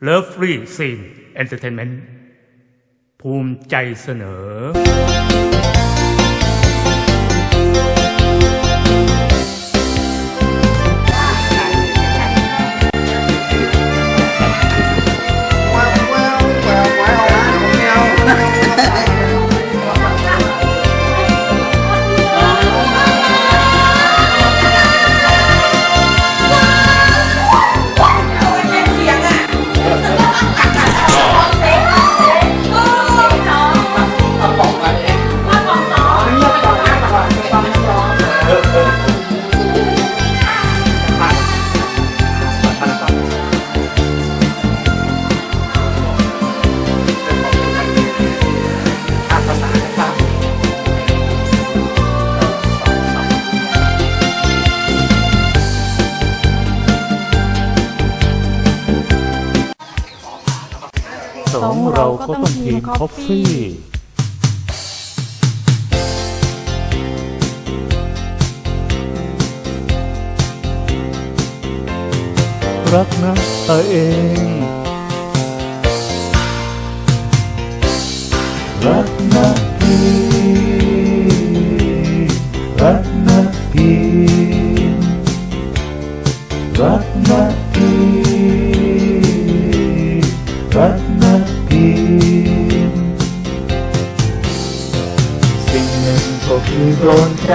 Love Free Scene Entertainment ภูมิใจเสนอ องเราก็ต้องทีมคอฟฟี่รักนะตัวเอง นึ่งก็คือโดนใจ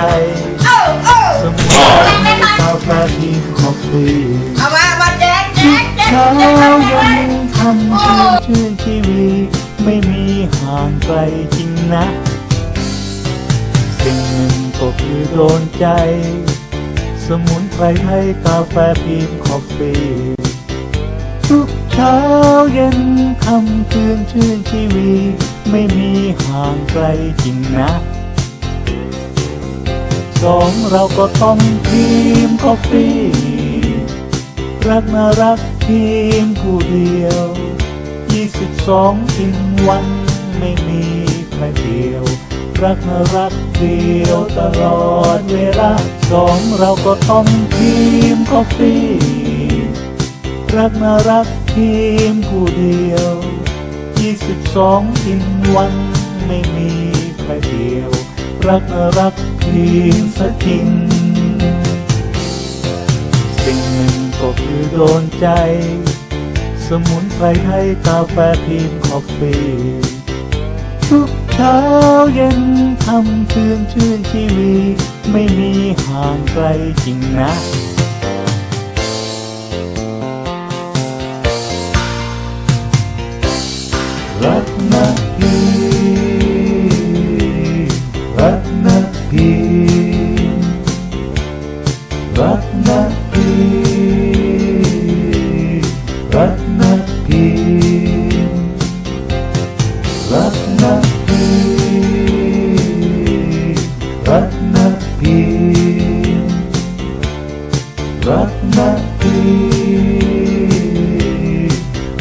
สมองกาแฟที่คอฟฟี่เอามามาแจ๊กแจ๊กแจ๊กเช้าแจ๊กทำไมยังทำชื่นชื่นชีวิตไม่มีห่างไกลจริงนะสิ่งหนึ่งก็คือโดนใจ สมุนไพรไทยกาแฟพีมคอฟฟี่ทุกเช้าเย็นคำคืนชื่นชีวิตไม่มีห่างไกลจริงนะ สองเราก็ต้องทีมคอฟฟี่รักน่ารักทีมผู้เดียว 22ทิมวันไม่มีใครเดียว รักน่ารักเดียวตลอดเวลาสองเราก็ต้องทีมคอฟฟี่รักน่ารักทีมผู้เดียว 22ทิมวันไม่มีใครเดียว รักน่ารักทีมสักทิง สิ่งหนึ่งก็คือโดนใจ สมุนไพรไทยกาแฟพีมคอฟฟี่ทุกเช้าเย็นทำคืนชื่นชีวิตไม่มีห่างไกลจริงนะ รักนะพี่รักนพี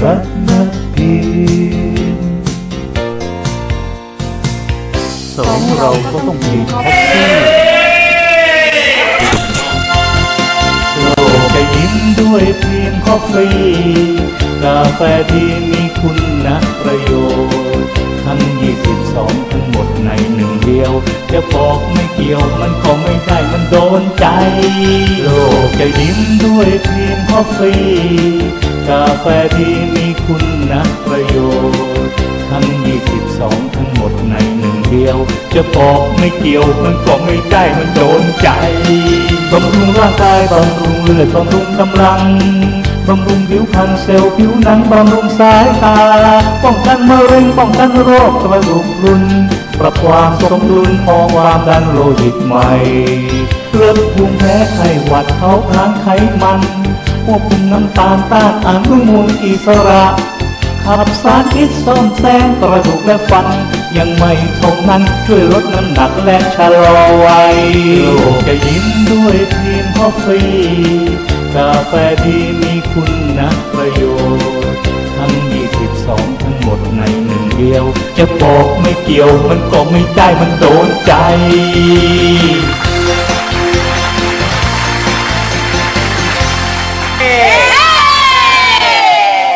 รักนพีสองเราก็ต้องมีคอฟฟี่โลกจะยิ้มด้วยเพียงคอฟฟี่กาแฟที่มีคุณนะประโยชน์ ทั้ง 22 ทั้งหมดในหนึ่ง ดียวจะบอกไม่เกี่ยวมันก็ไม่ได้มันโดนใจ โลกจะยิ้มด้วยเพียงคอฟฟี่กาแฟที่มีคุณประโยชน์ทั้ง 22 ทั้งหมดในหนึ่งเดียว จะบอกไม่เกี่ยวมันก็ไม่ได้มันโดนใจบำรุงร่างกายบำรุงเลือดบำรุงกำลังบำรุงผิวพรรณเซลล์ผิวหนังบำรุงสายตา ป้องกันมะเร็งป้องกันโรคกระดูกรุน ปรับความสมดุลของความดันโลหิตใหม่ ลดภูมิแพ้ไข้หวัดเขาพลางไขมัน ควบคุมน้ำตาลต้านอนุมูลอิสระ ขับสารพิษซ่อมแซมกระดูกและฟัน ยังไม่เท่านั้นช่วยลดน้ำหนักและชะลอวัยโลกจะยิ้มด้วยเพียงคอฟฟี่กาแฟที่มีคุณประ ยว จะบอกไม่เกี่ยวมันก็ไม่ได้มันโดนใจ